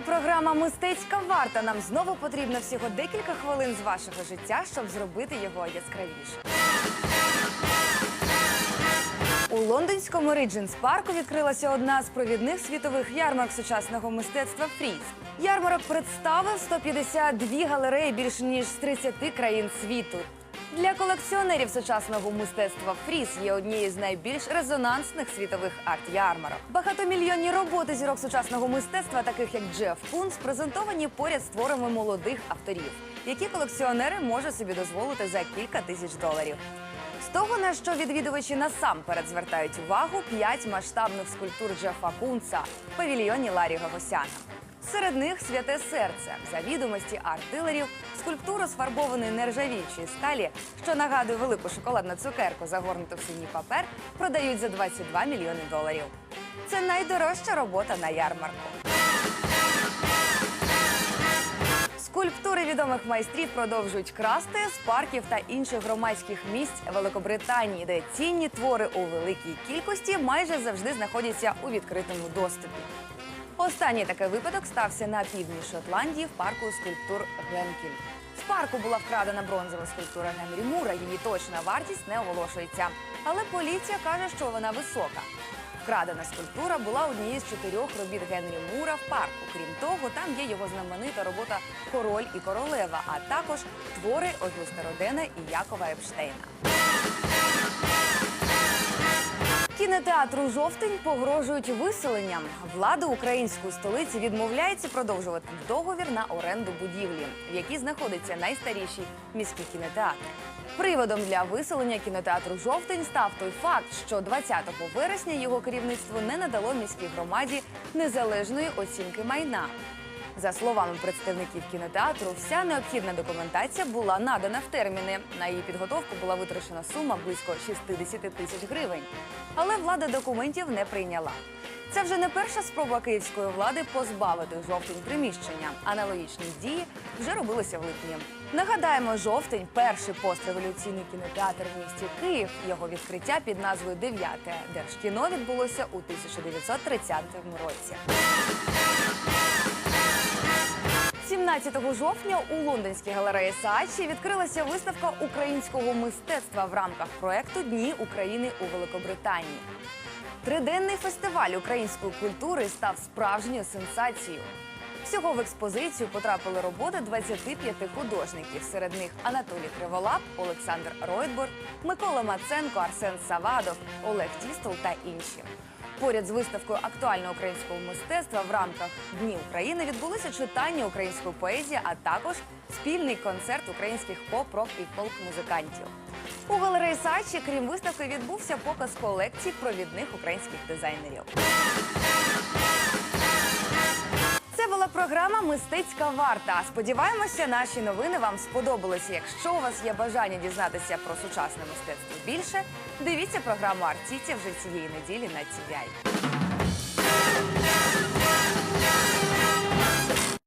програма Мистецька варта. Нам знову потрібно всього декілька хвилин з вашого життя, щоб зробити його яскравіше. У лондонському Ридженс парку відкрилася одна з провідних світових ярмарок сучасного мистецтва Фріз. Ярмарок представив 152 галереї більше ніж з 30 країн світу. Для колекціонерів сучасного мистецтва Фріз є однією з найбільш резонансних світових арт-ярмарок. Багатомільйонні роботи зірок сучасного мистецтва, таких як Джеф Кунс, презентовані поряд з творами молодих авторів, які колекціонери можуть собі дозволити за кілька тисяч доларів. З того, на що відвідувачі насамперед звертають увагу, п'ять масштабних скульптур Джефа Кунца в павільйоні Ларі Гагосяна. Серед них святе серце за відомості арт-дилерів, скульптуру сфарбованої нержавіючої сталі, що нагадує велику шоколадну цукерку, загорнуту в синій папер, продають за 22 мільйони доларів. Це найдорожча робота на ярмарку. Скульптури відомих майстрів продовжують красти з парків та інших громадських місць Великобританії, де цінні твори у великій кількості майже завжди знаходяться у відкритому доступі. Останній такий випадок стався на півдні Шотландії в парку скульптур Генкіль. З парку була вкрадена бронзова скульптура Генрі Мура. Її точна вартість не оголошується. Але поліція каже, що вона висока. Вкрадена скульптура була однією з чотирьох робіт Генрі Мура в парку. Крім того, там є його знаменита робота Король і королева, а також твори Огюста Родена і Якова Епштейна. Кінотеатру жовтень погрожують виселенням. Влада української столиці відмовляється продовжувати договір на оренду будівлі, в якій знаходиться найстаріший міський кінотеатр. Приводом для виселення кінотеатру жовтень став той факт, що 20 вересня його керівництво не надало міській громаді незалежної оцінки майна. За словами представників кінотеатру, вся необхідна документація була надана в терміни. На її підготовку була витрачена сума близько 60 тисяч гривень. Але влада документів не прийняла. Це вже не перша спроба київської влади позбавити жовтень приміщення. Аналогічні дії вже робилися в липні. Нагадаємо, жовтень перший постреволюційний кінотеатр в місті Київ. Його відкриття під назвою Дев'яте Держкіно відбулося у 1930 році. 17 жовтня у лондонській галереї Саачі відкрилася виставка українського мистецтва в рамках проекту Дні України у Великобританії. Триденний фестиваль української культури став справжньою сенсацією. Всього в експозицію потрапили роботи 25 художників. Серед них Анатолій Криволап, Олександр Ройтбор, Микола Маценко, Арсен Савадов, Олег Тістол та інші. Поряд з виставкою актуального українського мистецтва в рамках Дні України відбулися читання української поезії, а також спільний концерт українських поп, рок і фолк-музикантів. У галереї Сачі, крім виставки, відбувся показ колекцій провідних українських дизайнерів це була програма Мистецька варта. Сподіваємося, наші новини вам сподобалися. Якщо у вас є бажання дізнатися про сучасне мистецтво більше, дивіться програму Артіті вже цієї неділі на TVI.